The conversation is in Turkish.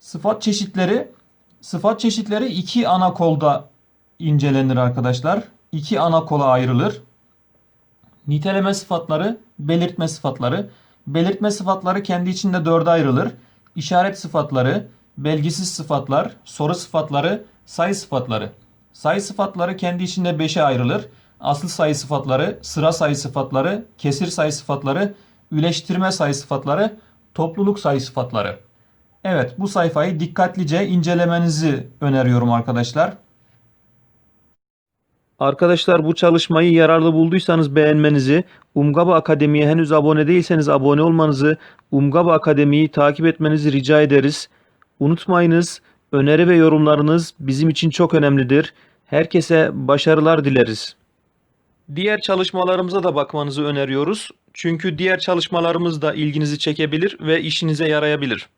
Sıfat çeşitleri sıfat çeşitleri iki ana kolda incelenir arkadaşlar. İki ana kola ayrılır. Niteleme sıfatları, belirtme sıfatları. Belirtme sıfatları kendi içinde dörde ayrılır. İşaret sıfatları, belgisiz sıfatlar, soru sıfatları, sayı sıfatları. Sayı sıfatları kendi içinde beşe ayrılır. Asıl sayı sıfatları, sıra sayı sıfatları, kesir sayı sıfatları, üleştirme sayı sıfatları, topluluk sayı sıfatları. Evet, bu sayfayı dikkatlice incelemenizi öneriyorum arkadaşlar. Arkadaşlar bu çalışmayı yararlı bulduysanız beğenmenizi, Umgaba Akademi'ye henüz abone değilseniz abone olmanızı, Umgaba Akademi'yi takip etmenizi rica ederiz. Unutmayınız, öneri ve yorumlarınız bizim için çok önemlidir. Herkese başarılar dileriz. Diğer çalışmalarımıza da bakmanızı öneriyoruz. Çünkü diğer çalışmalarımız da ilginizi çekebilir ve işinize yarayabilir.